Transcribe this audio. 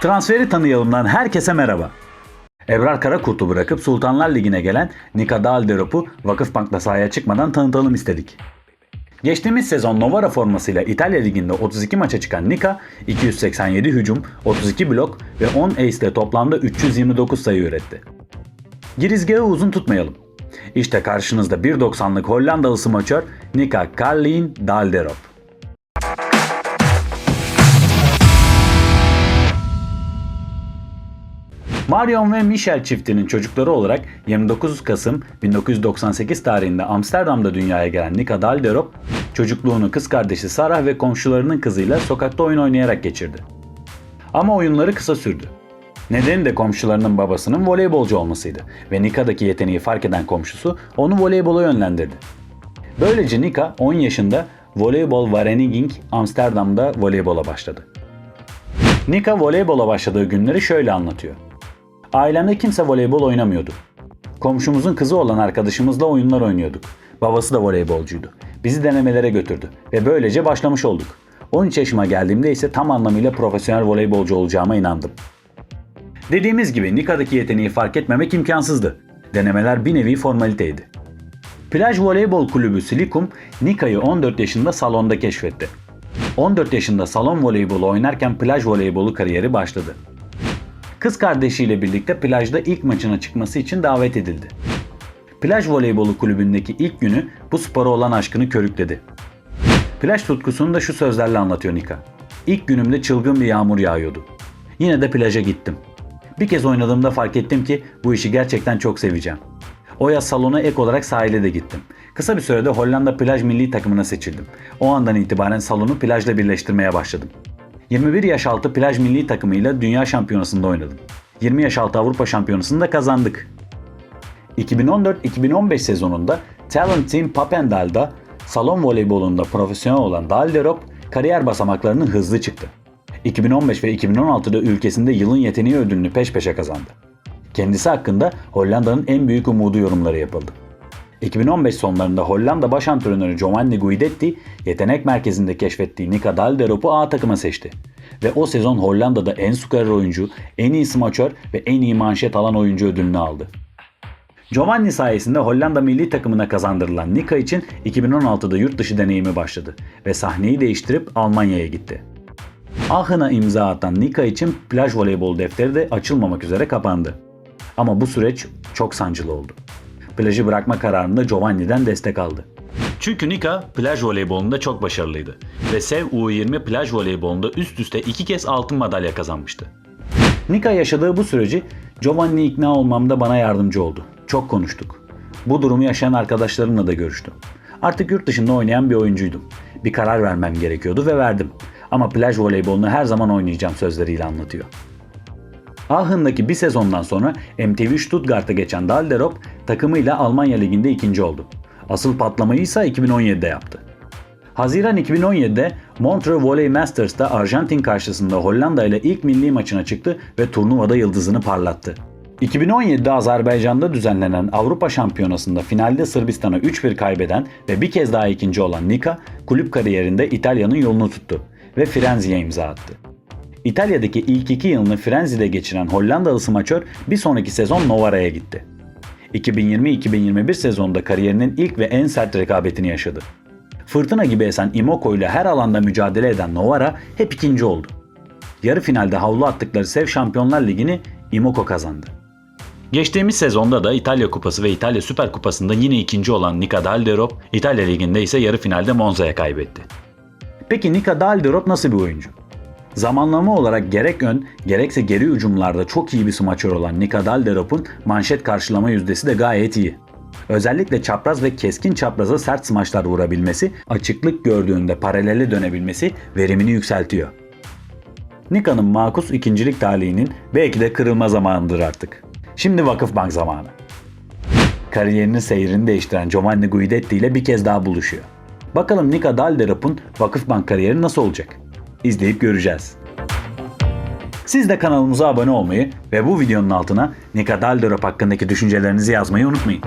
Transferi tanıyalımdan herkese merhaba. Ebrar Karakurt'u bırakıp Sultanlar Ligi'ne gelen Nika Dalderop'u Vakıfbank'ta sahaya çıkmadan tanıtalım istedik. Geçtiğimiz sezon Novara formasıyla İtalya Ligi'nde 32 maça çıkan Nika, 287 hücum, 32 blok ve 10 ace ile toplamda 329 sayı üretti. Girizgahı uzun tutmayalım. İşte karşınızda 1.90'lık Hollandalı smaçör Nika Carlin Dalderop. Marion ve Michel çiftinin çocukları olarak 29 Kasım 1998 tarihinde Amsterdam'da dünyaya gelen Nika Dalderop, çocukluğunu kız kardeşi Sarah ve komşularının kızıyla sokakta oyun oynayarak geçirdi. Ama oyunları kısa sürdü. Nedeni de komşularının babasının voleybolcu olmasıydı ve Nika'daki yeteneği fark eden komşusu onu voleybola yönlendirdi. Böylece Nika 10 yaşında Voleybol Wageningen Amsterdam'da voleybola başladı. Nika voleybola başladığı günleri şöyle anlatıyor. Ailemde kimse voleybol oynamıyordu. Komşumuzun kızı olan arkadaşımızla oyunlar oynuyorduk. Babası da voleybolcuydu. Bizi denemelere götürdü ve böylece başlamış olduk. 13 yaşıma geldiğimde ise tam anlamıyla profesyonel voleybolcu olacağıma inandım. Dediğimiz gibi Nika'daki yeteneği fark etmemek imkansızdı. Denemeler bir nevi formaliteydi. Plaj Voleybol Kulübü Silikum, Nika'yı 14 yaşında salonda keşfetti. 14 yaşında salon voleybolu oynarken plaj voleybolu kariyeri başladı. Kız kardeşiyle birlikte plajda ilk maçına çıkması için davet edildi. Plaj voleybolu kulübündeki ilk günü bu spora olan aşkını körükledi. Plaj tutkusunu da şu sözlerle anlatıyor Nika. İlk günümde çılgın bir yağmur yağıyordu. Yine de plaja gittim. Bir kez oynadığımda fark ettim ki bu işi gerçekten çok seveceğim. O yaz salona ek olarak sahile de gittim. Kısa bir sürede Hollanda plaj milli takımına seçildim. O andan itibaren salonu plajla birleştirmeye başladım. 21 yaş altı plaj milli takımıyla dünya şampiyonasında oynadım. 20 yaş altı Avrupa şampiyonasını da kazandık. 2014-2015 sezonunda Talent Team Papendal'da salon voleybolunda profesyonel olan Dalderop kariyer basamaklarının hızlı çıktı. 2015 ve 2016'da ülkesinde yılın yeteneği ödülünü peş peşe kazandı. Kendisi hakkında Hollanda'nın en büyük umudu yorumları yapıldı. 2015 sonlarında Hollanda baş antrenörü Giovanni Guidetti yetenek merkezinde keşfettiği Nika Dalderop'u A takıma seçti. Ve o sezon Hollanda'da en skorer oyuncu, en iyi smaçör ve en iyi manşet alan oyuncu ödülünü aldı. Giovanni sayesinde Hollanda milli takımına kazandırılan Nika için 2016'da yurt dışı deneyimi başladı ve sahneyi değiştirip Almanya'ya gitti. Aachen'a imza atan Nika için plaj voleybol defteri de açılmamak üzere kapandı. Ama bu süreç çok sancılı oldu. Plajı bırakma kararında Giovanni'den destek aldı. Çünkü Nika plaj voleybolunda çok başarılıydı ve SEV U20 plaj voleybolunda üst üste iki kez altın madalya kazanmıştı. Nika yaşadığı bu süreci Giovanni ikna olmamda bana yardımcı oldu. Çok konuştuk. Bu durumu yaşayan arkadaşlarımla da görüştüm. Artık yurt dışında oynayan bir oyuncuydum. Bir karar vermem gerekiyordu ve verdim. Ama plaj voleybolunu her zaman oynayacağım sözleriyle anlatıyor. Aachen'daki bir sezondan sonra MTV Stuttgart'a geçen Dalderop takımıyla Almanya Ligi'nde ikinci oldu. Asıl patlamayı ise 2017'de yaptı. Haziran 2017'de Montreux Volley Masters'ta Arjantin karşısında Hollanda ile ilk milli maçına çıktı ve turnuvada yıldızını parlattı. 2017'de Azerbaycan'da düzenlenen Avrupa Şampiyonası'nda finalde Sırbistan'a 3-1 kaybeden ve bir kez daha ikinci olan Nika, kulüp kariyerinde İtalya'nın yolunu tuttu ve Firenze'ye imza attı. İtalya'daki ilk iki yılını Firenze'de geçiren Hollandalı smaçör bir sonraki sezon Novara'ya gitti. 2020-2021 sezonunda kariyerinin ilk ve en sert rekabetini yaşadı. Fırtına gibi esen Imoko ile her alanda mücadele eden Novara hep ikinci oldu. Yarı finalde havlu attıkları Sev Şampiyonlar Ligi'ni Imoko kazandı. Geçtiğimiz sezonda da İtalya Kupası ve İtalya Süper Kupası'nda yine ikinci olan Nika Dalderop, İtalya Ligi'nde ise yarı finalde Monza'ya kaybetti. Peki Nika Dalderop nasıl bir oyuncu? Zamanlama olarak gerek ön gerekse geri hücumlarda çok iyi bir smaçör olan Nika Dalderop'un manşet karşılama yüzdesi de gayet iyi. Özellikle çapraz ve keskin çapraza sert smaçlar vurabilmesi, açıklık gördüğünde paralele dönebilmesi verimini yükseltiyor. Nika'nın makus ikincilik talihinin belki de kırılma zamanıdır artık. Şimdi Vakıfbank zamanı. Kariyerinin seyrini değiştiren Giovanni Guidetti ile bir kez daha buluşuyor. Bakalım Nika Dalderop'un Vakıfbank kariyeri nasıl olacak? İzleyip göreceğiz. Siz de kanalımıza abone olmayı ve bu videonun altına Nika Dalderop hakkındaki düşüncelerinizi yazmayı unutmayın.